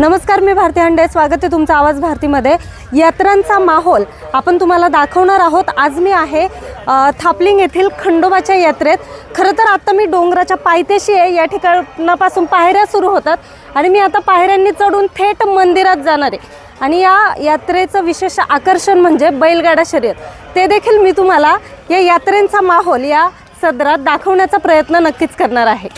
नमस्कार मी भारती हंडे. स्वागत आहे तुमचा आवाज भारतीमध्ये. यात्रांचा माहोल आपण तुम्हाला दाखवणार आहोत. आज मी आहे थापलिंग येथील खंडोबाच्या यात्रेत. खरं तर आता मी डोंगराच्या पायथ्याशी आहे. या ठिकाणापासून पायऱ्या सुरू होतात आणि मी आता पायऱ्यांनी चढून थेट मंदिरात जाणार आहे. आणि या यात्रेचं विशेष आकर्षण म्हणजे बैलगाडा शर्यत. ते देखील मी तुम्हाला या यात्रेंचा माहोल या सदरात दाखवण्याचा प्रयत्न नक्कीच करणार आहे.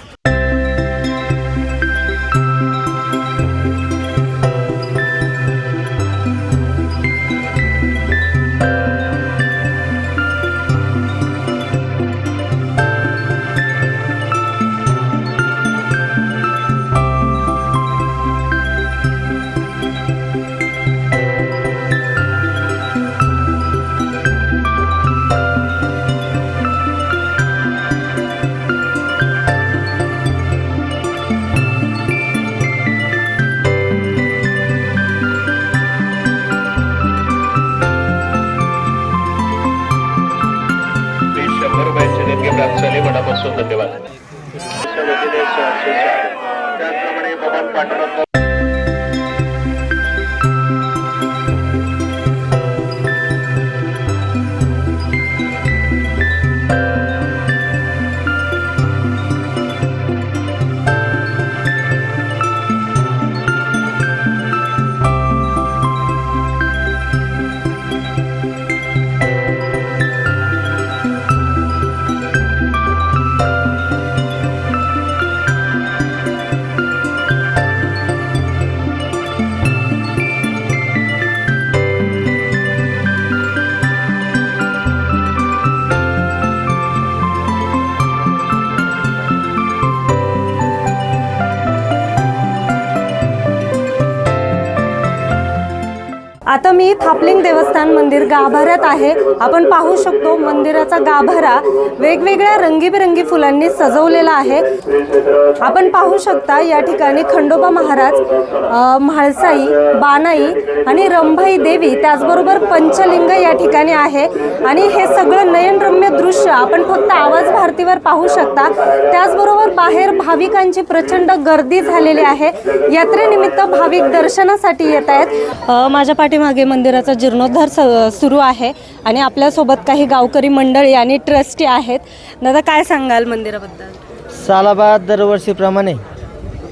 आता मी थापलिंग देवस्थान मंदिर गाभाऱ्यात आहे. आपण पाहू शकतो मंदिराचा गाभारा वेगवेगळ्या रंगीबेरंगी फुलांनी सजवलेला आहे. आपण पाहू शकता या ठिकाणी खंडोबा महाराज म्हाळसाई बानाई आणि रंभाई देवी त्याचबरोबर पंचलिंग या ठिकाणी आहे. आणि हे सगळं नयनरम्य दृश्य आपण फक्त आवाज भारतीवर पाहू शकता. त्याचबरोबर बाहेर भाविकांची प्रचंड गर्दी झालेली आहे. यात्रेनिमित्त भाविक दर्शनासाठी येत आहेत. माझ्या माझ्या पाठीमागे मंदिराचा जीर्णोद्धार स- सुरू आहे आणि आपल्यासोबत काही गावकरी मंडळी आणि ट्रस्टी आहेत. दादा काय सांगाल मंदिराबद्दल? सालाबाद दरवर्षीप्रमाणे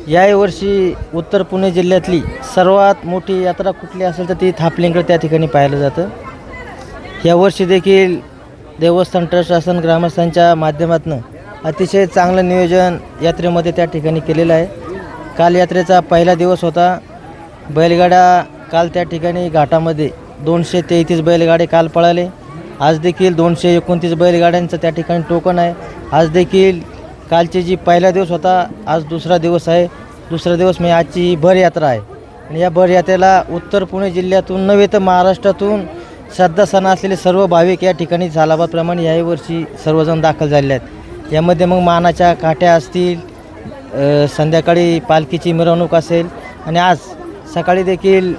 याही वर्षी उत्तर पुणे जिल्ह्यातली सर्वात मोठी यात्रा कुठली असेल तर ती थापलिंगड त्या ठिकाणी पाहिलं जातं. यावर्षी देखील देवस्थान ट्रस्ट शासन ग्रामस्थांच्या माध्यमातून अतिशय चांगलं नियोजन यात्रेमध्ये त्या ठिकाणी केलेलं आहे. काल यात्रेचा पहिला दिवस होता. बैलगाडा काल त्या ठिकाणी घाटामध्ये दोनशे तेहतीस बैलगाडे काल पळाले. आज देखील दोनशे एकोणतीस बैलगाड्यांचं त्या ठिकाणी टोकन आहे. आज देखील कालची जी पहिला दिवस होता आज दुसरा दिवस आहे. दुसरा दिवस म्हणजे आजची ही भर यात्रा आहे. आणि या भर यात्रेला उत्तर पुणे जिल्ह्यातून नव्हे तर महाराष्ट्रातून श्रद्धा सण असलेले सर्व भाविक या ठिकाणी झालाबादप्रमाणे याही वर्षी सर्वजण दाखल झालेले आहेत. यामध्ये मग मानाच्या काठ्या असतील संध्याकाळी पालखीची मिरवणूक असेल. आणि आज सकाळी देखील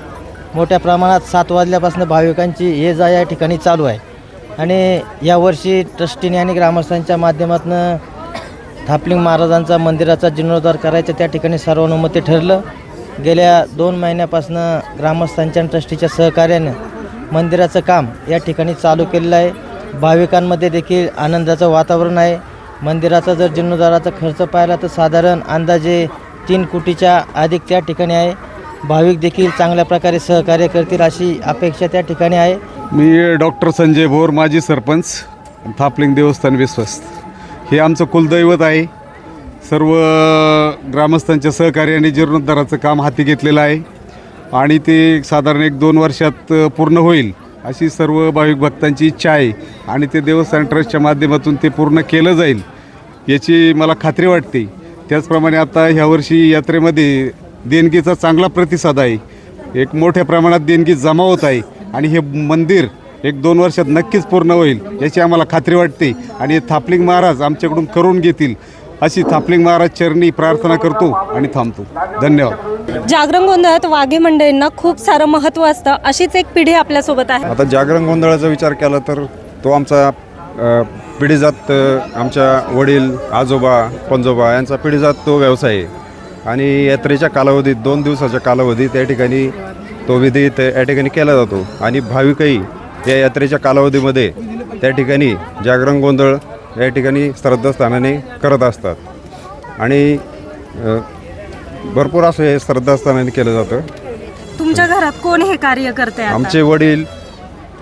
मोठ्या प्रमाणात सात वाजल्यापासून भाविकांची ये जा या ठिकाणी चालू आहे. आणि यावर्षी ट्रस्टीने आणि ग्रामस्थांच्या माध्यमातून थापलिंग महाराजांचा मंदिराचा जीर्णोद्धार करायचा त्या ठिकाणी सर्वानुमती ठरलं. गेल्या दोन महिन्यापासून ग्रामस्थांच्या आणि ट्रस्टीच्या सहकार्यानं मंदिराचं काम या ठिकाणी चालू केलेलं आहे. भाविकांमध्ये देखील आनंदाचं वातावरण आहे. मंदिराचा जर जीर्णोद्धाराचा खर्च पाहिला तर साधारण अंदाजे तीन कोटीच्या अधिक त्या ठिकाणी आहे. भाविक देखील चांगल्या प्रकारे सहकार्य करतील अशी अपेक्षा त्या ठिकाणी आहे. मी डॉक्टर संजय भोर माजी सरपंच थापलिंग देवस्थान विश्वस्त. हे आमचं कुलदैवत आहे. सर्व ग्रामस्थांच्या सहकार्याने जीर्णोद्धाराचं काम हाती घेतलेलं आहे. आणि ते साधारण एक दोन वर्षात पूर्ण होईल अशी सर्व भाविक भक्तांची इच्छा आहे. आणि ते देवस्थान ट्रस्टच्या माध्यमातून ते पूर्ण केलं जाईल याची मला खात्री वाटते. त्याचप्रमाणे आता ह्यावर्षी यात्रेमध्ये देणगीचा चांगला प्रतिसाद आहे. एक मोठ्या प्रमाणात देणगी जमा होत आहे आणि हे मंदिर एक दोन वर्षात नक्कीच पूर्ण होईल याची आम्हाला खात्री वाटते आणि हे थापलिंग महाराज आमच्याकडून करून घेतील अशी थापलिंग महाराज चरणी प्रार्थना करतो आणि थांबतो. धन्यवाद. जागरण गोंधळात वाघे मंडळींना खूप सारं महत्त्व असतं अशीच एक पिढी आपल्यासोबत आहे. आता जागरण गोंधळाचा विचार केला तर तो आमचा पिढीजात आमच्या वडील आजोबा पंजोबा यांचा पिढीजात तो व्यवसाय आहे. आणि यात्रेच्या कालावधीत दोन दिवसाच्या कालावधीत त्या ठिकाणी तो विधी त्या या ठिकाणी केला जातो. आणि भाविकही या यात्रेच्या कालावधीमध्ये त्या ठिकाणी जागरण गोंधळ या ठिकाणी श्रद्धास्थानाने करत असतात. आणि भरपूर असं हे श्रद्धास्थानाने केलं जातं. तुमच्या घरात कोण हे कार्य करते? आमचे वडील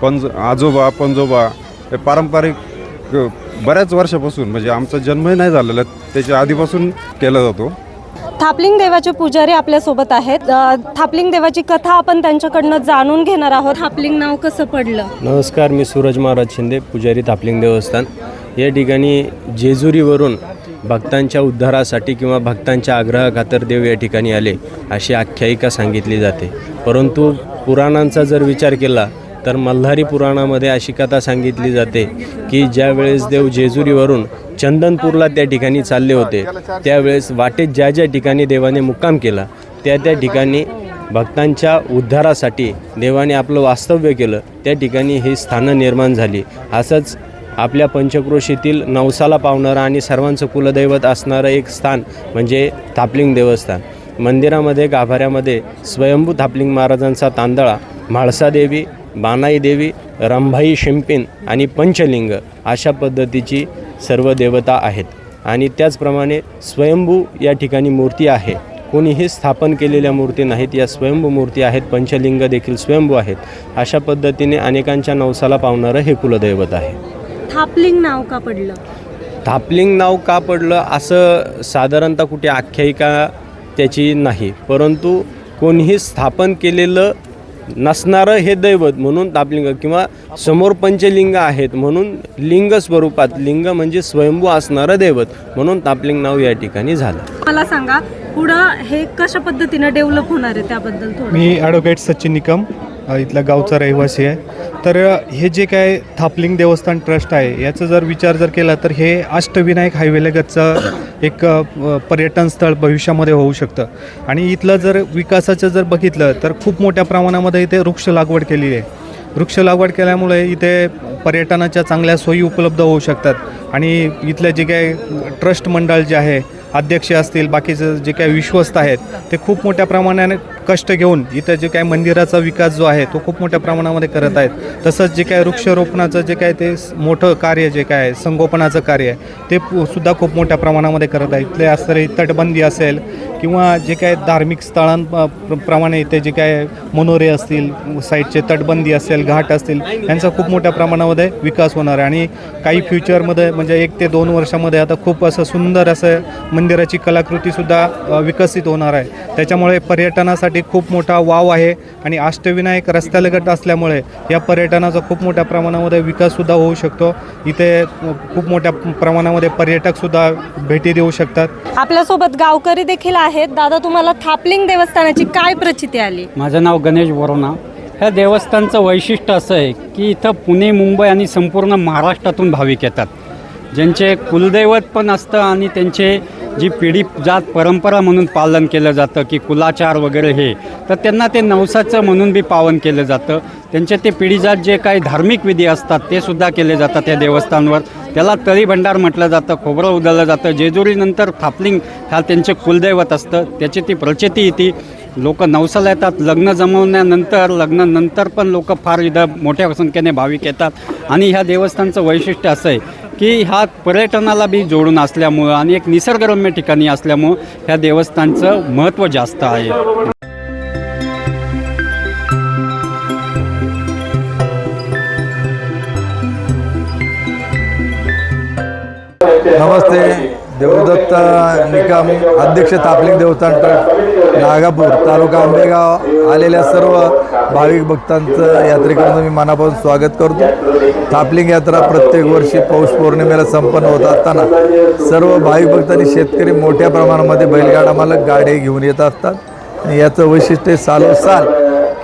पंज आजोबा पंजोबा हे पारंपरिक बऱ्याच वर्षापासून म्हणजे आमचा जन्मही नाही झालेला त्याच्या आधीपासून केला जातो. थापलिंग देवाचे पुजारी आपल्यासोबत आहेत. थापलिंग देवाची कथा आपण त्यांच्याकडनं जाणून घेणार आहोत. थापलिंग नाव कसं पडलं? नमस्कार मी सूरज महाराज शिंदे पुजारी थापलिंग देवस्थान. या ठिकाणी जेजुरीवरून भक्तांच्या उद्धारासाठी किंवा भक्तांच्या आग्रहाखातर देव या ठिकाणी आले अशी आख्यायिका सांगितली जाते. परंतु पुराणांचा जर विचार केला तर मल्हारी पुराणामध्ये अशी कथा सांगितली जाते की ज्यावेळेस देव जेजुरीवरून चंदनपूरला त्या ठिकाणी चालले होते त्यावेळेस वाटेत ज्या ज्या ठिकाणी देवाने मुक्काम केला त्या त्या ठिकाणी भक्तांच्या उद्धारासाठी देवाने आपलं वास्तव्य केलं त्या ठिकाणी ही स्थानं निर्माण झाली. असंच आपल्या पंचक्रोशीतील नवसाला पावणारं आणि सर्वांचं कुलदैवत असणारं एक स्थान म्हणजे थापलिंग देवस्थान. मंदिरामध्ये गाभाऱ्यामध्ये स्वयंभू थापलिंग महाराजांचा तांदळा म्हाळसादेवी बानाई देवी रंभाई शिंपिन आणि पंचलिंग अशा पद्धतीची सर्व देवता आहेत. आणि त्याचप्रमाणे स्वयंभू या ठिकाणी मूर्ती आहे. कोणीही स्थापन केलेल्या मूर्ती नाहीत. या स्वयंभू मूर्ती आहेत. पंचलिंग देखील स्वयंभू आहेत. अशा पद्धतीने अनेकांच्या नवसाला पावणारं हे कुलदैवत आहे. थापलिंग नाव का पडलं? थापलिंग नाव का पडलं? असं साधारणतः कुठे आख्यायिका त्याची नाही. परंतु कोणीही स्थापन केलेलं नसणारं हे दैवत म्हणून तापलिंग किंवा समोर पंचलिंग आहेत म्हणून लिंग स्वरूपात लिंग म्हणजे स्वयंभू असणारं दैवत म्हणून तापलिंग नाव या ठिकाणी झालं. मला सांगा पुढं हे कशा पद्धतीनं डेव्हलप होणार आहे त्याबद्दल थोडं? मी ॲडव्होकेट सचिन निकम. इथला गावचा रहिवासी आहे. तर हे जे काय थापलिंग देवस्थान ट्रस्ट आहे याचा जर विचार जर केला तर हे अष्टविनायक हायवेलगतचं एक पर्यटन स्थळ भविष्यामध्ये होऊ शकतं. आणि इथलं जर विकासाचं जर बघितलं तर खूप मोठ्या प्रमाणामध्ये इथे वृक्ष लागवड केली आहे. वृक्ष लागवड केल्यामुळे इथे पर्यटनाच्या चांगल्या सोयी उपलब्ध होऊ शकतात. आणि इथलं जे काही ट्रस्ट मंडळ जे आहे अध्यक्ष असतील बाकीचे जे काही विश्वस्त आहेत ते खूप मोठ्या प्रमाणाने कष्ट घेऊन इथं जे काही मंदिराचा विकास जो आहे तो खूप मोठ्या प्रमाणामध्ये करत आहेत. तसंच जे काय वृक्षारोपणाचं जे काय ते मोठं कार्य जे काय आहे, संगोपनाचं कार्य आहे ते सुद्धा खूप मोठ्या प्रमाणामध्ये करत आहेत. इथले असणारी तटबंदी असेल किंवा जे काय धार्मिक स्थळांप्रमाणे इथे जे काय मनोरे असतील साईडचे तटबंदी असेल घाट असतील यांचा खूप मोठ्या प्रमाणामध्ये विकास होणार आहे. आणि काही फ्युचरमध्ये म्हणजे एक ते दोन वर्षामध्ये आता खूप असं सुंदर असं मंदिराची कलाकृतीसुद्धा विकसित होणार आहे. त्याच्यामुळे पर्यटनासाठी खूप मोठा वाव आहे आणि अष्टविनायक रस्त्यालगत असल्यामुळे या पर्यटनाचा खूप मोठ्या प्रमाणामध्ये विकाससुद्धा होऊ शकतो. इथे खूप मोठ्या प्रमाणामध्ये पर्यटकसुद्धा भेटी देऊ शकतात. आपल्यासोबत गावकरी देखील आहेत. दादा तुम्हाला थापलिंग देवस्थानाची काय प्रचिती आली? माझं नाव गणेश बोरोना ह्या देवस्थानचं वैशिष्ट्य असं आहे की इथं पुणे मुंबई आणि संपूर्ण महाराष्ट्रातून भाविक येतात. ज्यांचे कुलदैवत पण असतं आणि त्यांचे जी पिढी जात परंपरा म्हणून पालन केलं जातं की कुलाचार वगैरे हे तर त्यांना ते नवसाचं म्हणून बी पावन केलं जातं. त्यांचे ते पिढीजात जे काही धार्मिक विधी असतात ते सुद्धा केले जातात त्या देवस्थानवर. त्याला तळी भंडार म्हटलं जातं खोबरं उधळलं जातं. जेजुरीनंतर थापलिंग हा त्यांचे कुलदैवत असतं. त्याची ती प्रचिती येते लोक नवसाला येतात लग्न जमवण्यानंतर लग्नानंतर पण लोक फार इथं मोठ्या संख्येने भाविक येतात. आणि ह्या देवस्थानचं वैशिष्ट्य असं आहे की ह्या पर्यटनाला बी जोडून असल्यामुळं आणि एक निसर्गरम्य ठिकाणी असल्यामुळं ह्या देवस्थानचं महत्त्व जास्त आहे. नमस्ते देवदत्त कार्यक्रम अध्यक्ष तापलिंग देवस्थान नागापूर तालुका आंबेगाव आलेल्या सर्व भाविक भक्तांचं यात्रेकरांचं मी मनापासून स्वागत करतो. तापलिंग यात्रा प्रत्येक वर्षी पौष पौर्णिमेला संपन्न होत असताना सर्व भाविक भक्तांनी शेतकरी मोठ्या प्रमाणामध्ये बैलगाडा मालक गाडी घेऊन येत असतात. आणि याचं वैशिष्ट्य सालोसाल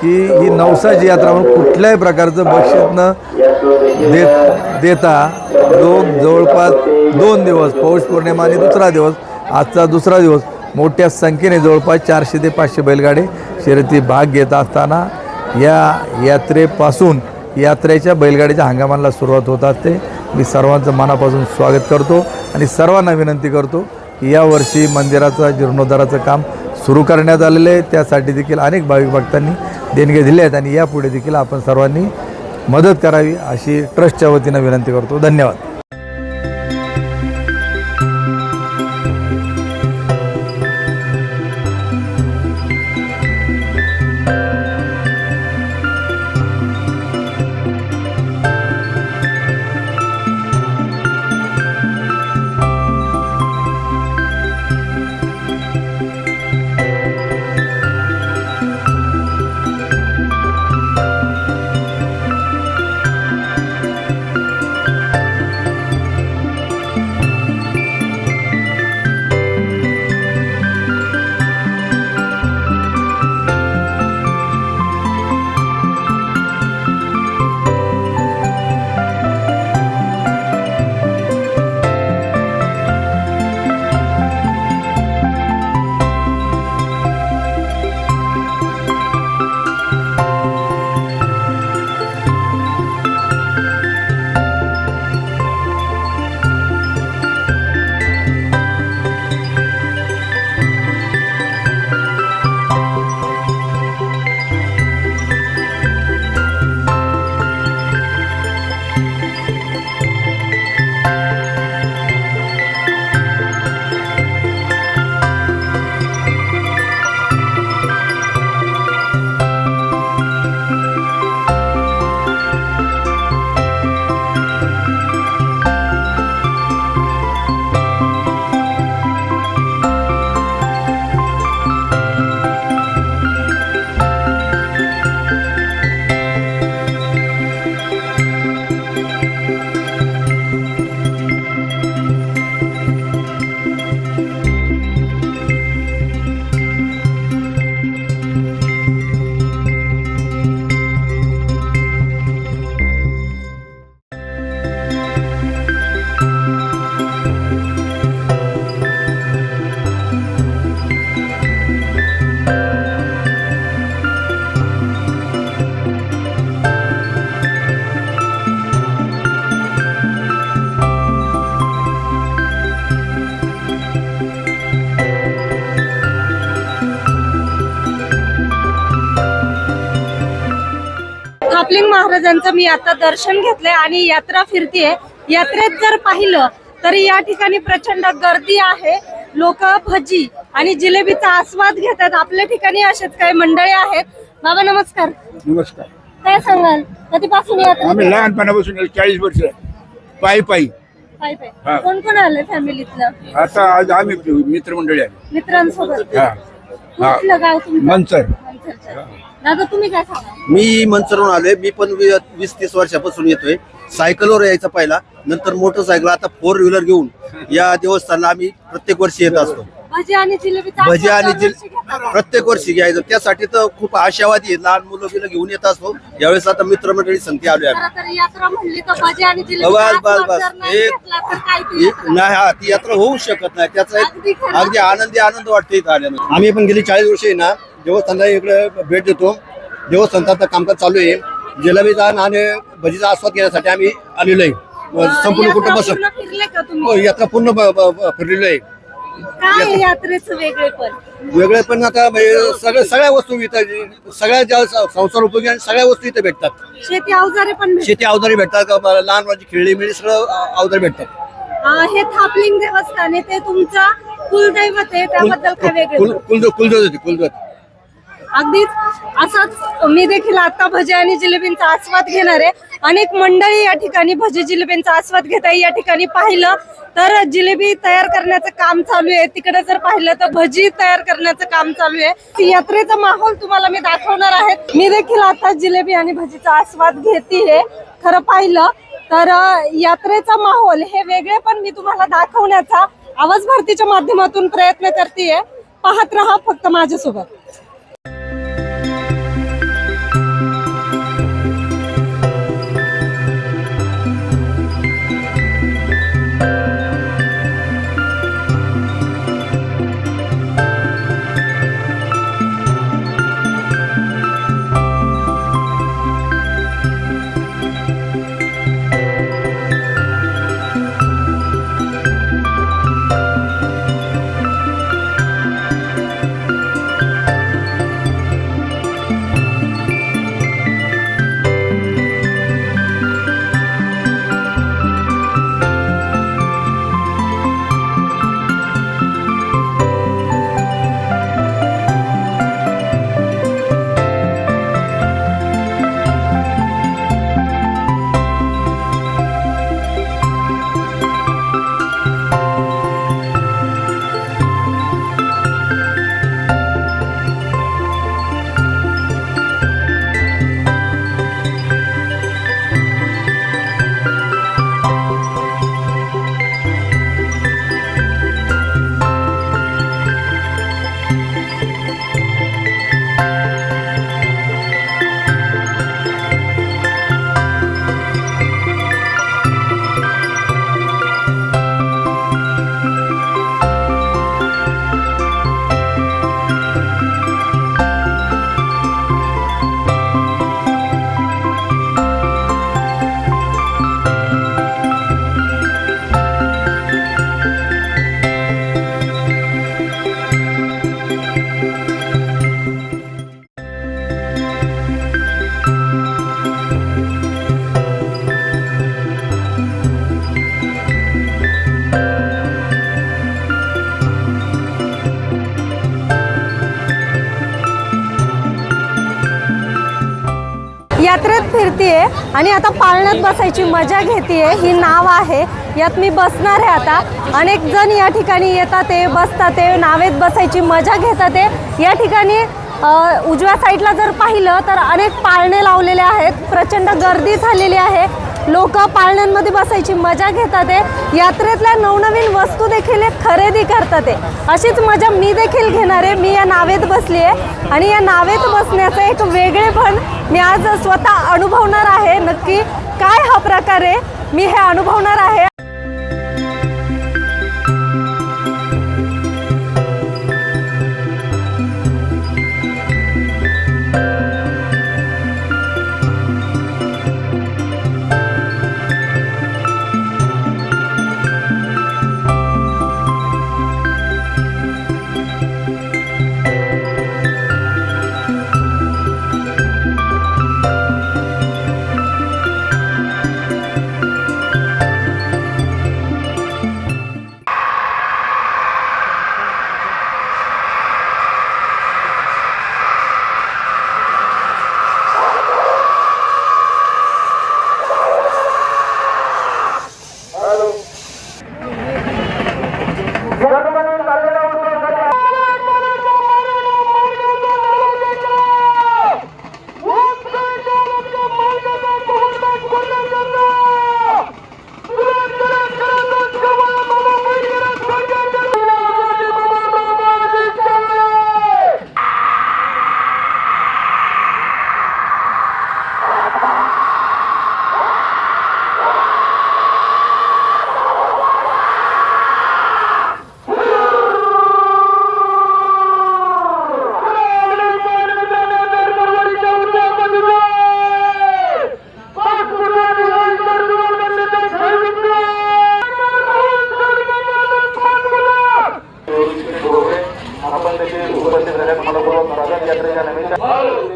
की ही नवसाची यात्रा म्हणून कुठल्याही प्रकारचं बक्षीस न देत देता लोक जवळपास दोन दिवस पौष पौर्णिमा आणि दुसरा दिवस आजचा दुसरा दिवस. मोठ्या संख्येने जवळपास चारशे ते पाचशे बैलगाडी शर्यती भाग घेत असताना या यात्रेपासून यात्रेच्या बैलगाडीच्या हंगामाला सुरुवात होत असते. मी सर्वांचं मनापासून स्वागत करतो आणि सर्वांना विनंती करतो की यावर्षी मंदिराचं जीर्णोद्धाराचं काम सुरू करण्यात आलेलं आहे. त्यासाठी देखील अनेक भाविक भक्तांनी देणगे दिले आहेत आणि यापुढे देखील आपण सर्वांनी मदत करावी अशी ट्रस्टच्या वतीनं विनंती करतो. धन्यवाद. महाराजांचं मी आता दर्शन घेतलंय आणि यात्रा फिरतीये. यात्रेत जर पाहिलं तर या ठिकाणी प्रचंड गर्दी आहे. लोक भजी आणि जिलेबीचा आस्वाद घेतात. आपल्या ठिकाणी असेच काही मंडळी आहेत. बाबा नमस्कार. नमस्कार. काय सांगाल? कधीपासून यात्रा आम्ही लहानपणापासून चाळीस वर्ष पायी पायी. पायी पायी. हा. कोण कोण आले फॅमिलीतलं? आता आज आम्ही मित्रमंडळी आली. मित्रांसोबत. हा. हा. कुठलं गाव तुमचं? मनसर. दादा तुम्ही काय सांगा? मी मंचरून आलोय. मी पण वी- वीस तीस वर्षापासून येतोय. सायकलवर यायचा पहिला. नंतर मोटरसायकल आता फोर व्हीलर घेऊन या देवस्थानला आम्ही प्रत्येक वर्षी येत असतो. भजी आणि भजी जिल. प्रत्येक वर्षी घ्यायचं. त्यासाठी तर खूप आशावादी आहे. लहान मुलं बिलं घेऊन येत असतो. यावेळेस आता मित्रमंडळी संगती आलोय आम्ही. खरं तर यात्रा म्हणली तर भजी आणि बस बस बस जर नाही एक घेतला तर काय ती एक- यात्रा? नाही हा ती यात्रा होऊ शकत नाही. त्याचा अगदी एक खरं. अगदी आनंदी आनंद वाटतो इथं आल्यानंतर आम्ही पण गेली चाळीस वर्षे ना देवस्थानला इकडे भेट देतो. देवस्थानाचं कामकाज चालू आहे. जिलेबीचा आणि भजीचा आस्वाद घेण्यासाठी आम्ही आलेलो आहे. संपूर्ण कुटुंब हो, यात्रा पूर्ण फिरलेलो आहे. वेगळे पण? आता म्हणजे सगळ्या सगळ्या वस्तू इथं सगळ्या ज्या संसार उपयोगी आणि सगळ्या वस्तू इथे भेटतात. शेती अवजारे पण. शेती अवजारी भेटतात लहान मुलांची खेळणी मिळी सगळं अवजारी भेटतात. हे थापलिंग देवस्थान आहे. ते तुमचं कुलदैवत आहे. त्याबद्दल काय वेगळे? कुल कुलदेव कुलदेव होते कुलदेव अगदीच असंच मी देखील आता भजी आणि जिलेबींचा आस्वाद घेणार आहे. अनेक मंडळी या ठिकाणी भजी जिलेबींचा आस्वाद घेत आहे. या ठिकाणी पाहिलं तर जिलेबी तयार करण्याचं काम चालू आहे. तिकडे जर पाहिलं तर भजी तयार करण्याचं काम चालू आहे. यात्रेचा माहोल तुम्हाला मी दाखवणार आहे. मी देखील आता जिलेबी आणि भजीचा आस्वाद घेते खरं पाहिलं तर यात्रेचा माहोल हे वेगळे पण मी तुम्हाला दाखवण्याचा आवाज भारतीच्या माध्यमातून प्रयत्न करते पाहत राहा फक्त माझ्यासोबत. यात्रेत फिरतीये आणि आता पाळण्यात बसायची मजा घेतीये. ही नाव आहे. यात मी बसणार आहे आता. अनेक जण या ठिकाणी येतात ते बसतात ते नावेत बसायची मजा घेतात ते या ठिकाणी उजव्या साईडला जर पाहिलं तर अनेक पाळणे लावलेले आहेत. प्रचंड गर्दी झालेली आहे. लोक पाळण्यांमध्ये बसायची मजा घेतात आहे. यात्रेतल्या नवनवीन वस्तू देखील खरेदी करतात आहे. अशीच मजा मी देखील घेणार आहे. मी या नावेत बसली आहे. आणि या नावेत बसण्याचं एक वेगळेपण मी आज स्वतः अनुभवणार आहे. नक्की काय हा प्रकार आहे? मी हे अनुभवणार आहे. आपण देखील उपस्थित झाल्यास मनपूर्वक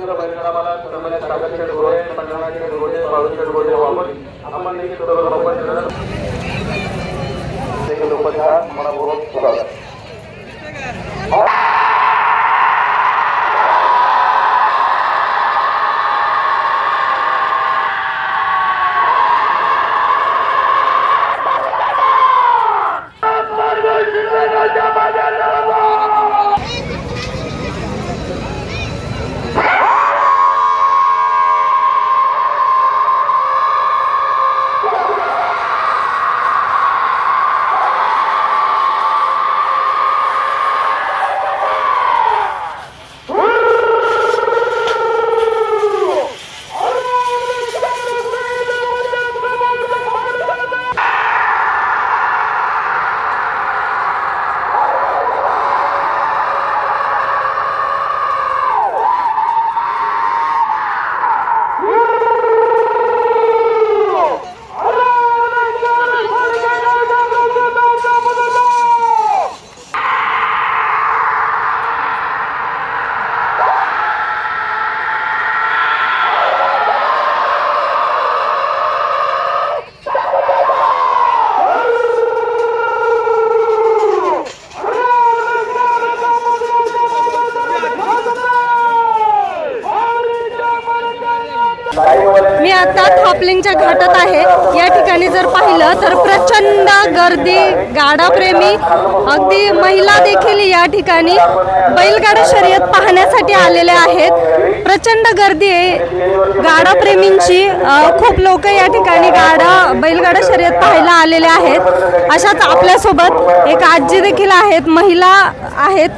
आता घाटात आहे. या ठिकाणी जर पाहिलं तर प्रचंड गर्दी गाडाप्रेमी अगदी महिला देखील या ठिकाणी बैलगाडा शर्यत पाहण्यासाठी आलेल्या आहेत. प्रचंड गर्दी आहे. गाडाप्रेमींची खूप लोक या ठिकाणी गाडा बैलगाडा शर्यत पाहायला आलेले आहेत. अशाच आपल्यासोबत एक आजी देखील आहेत महिला आहेत.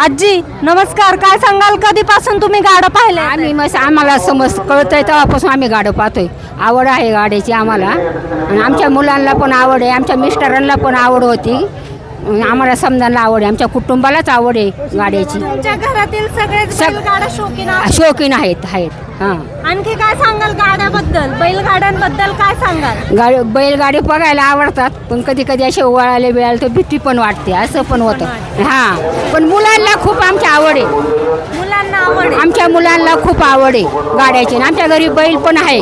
आजी नमस्कार. काय सांगाल? कधीपासून तुम्ही गाडं पाहिलं आम्ही मग आम्हाला समज कळतंय तेव्हापासून आम्ही गाडं पाहतोय. आवड आहे गाड्याची आम्हाला. आणि आमच्या मुलांना पण आवड आहे आमच्या मिस्टरांना पण आवड होती. आम्हाला समजायला आवड आहे. आमच्या कुटुंबालाच आवड आहे गाड्याची तुमच्या घरातील सगळेच सग- बैलगाडा शौकीन आहेत. शौकीन आहेत आहेत. हां. आणखी काय सांगाल गाड्याबद्दल? बैलगाड्यांबद्दल काय सांगाल? गाडी बैलगाडी बघायला आवडतात पण कधी कधी असे वळाले बिळाले तर भीती पण वाटते. असं पण होतं. हां. पण मुलांना खूप आमची आवड आहे. मुलांना आवड आहे. आमच्या मुलांना खूप आवड आहे गाड्याची. आणि आमच्या घरी बैल पण आहे.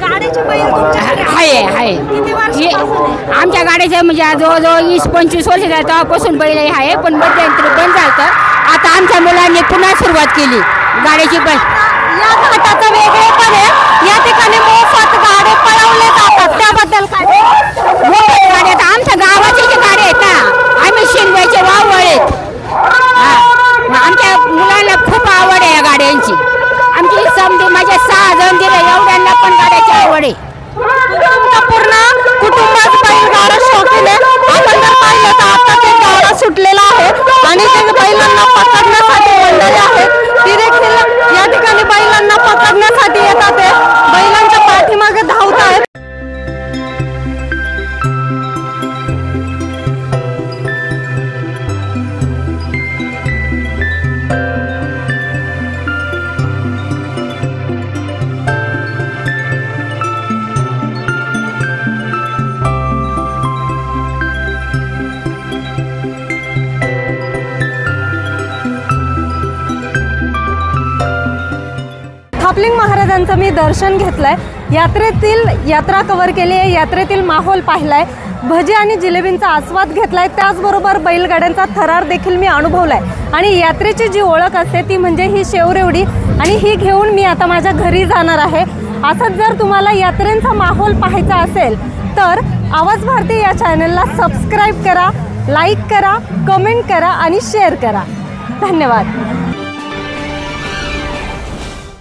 गाड्याचे बैल तुमच्याकडे आहे आहे किती ये- वर्षापासून आहे? आमच्या गाडीचं म्हणजे आज जवळजवळ वीस पंचवीस वर्ष झालं तेव्हापासून बैल आहे पण मध्यंतरी बंद झालं आता आमच्या मुलांनी पुन्हा सुरुवात केली. गाड्याची पण या घाटाचं वेगळेपण आहे. या ठिकाणी मोफत गाडे पळवले जातात. त्याबद्दल काय गाड्या आता आमच्या गावाचे जे गाड्या आहेत ना आम्ही शिंदवायचे वावळे आमच्या मुलांना खूप आवड आहे या गाड्यांची आमची समधी माझ्या सहा जण दिले एवढ्यांना पण गाड्याची आवड आहे तुमचा पूर्ण कुटुंबात बैलगाडा शौकीन आहे आपण आता ते गाडा सुटलेला आहे. आणि ते बैलांना पकडण्यासाठी मंडळी आहेत. ती देखील या ठिकाणी बैलांना पकडण्यासाठी येतात बैलांच्या पाठीमागे धाव आहेत महाराजांचं मी दर्शन घेतलं आहे यात्रेतील यात्रा कवर केली आहे यात्रेतील माहोल पाहिला आहे भजी आणि जिलेबींचा आस्वाद घेतलाय. त्याचबरोबर बैलगाड्यांचा थरार देखील मी अनुभवलाय. आणि यात्रेची जी ओळख असते ती म्हणजे ही शेवरेवडी. आणि ही घेऊन मी आता माझ्या घरी जाणार आहे. असंच जर तुम्हाला यात्रेंचा माहोल पाहायचा असेल तर आवाज भारती या चॅनलला सबस्क्राईब करा लाईक करा कमेंट करा आणि शेअर करा. धन्यवाद.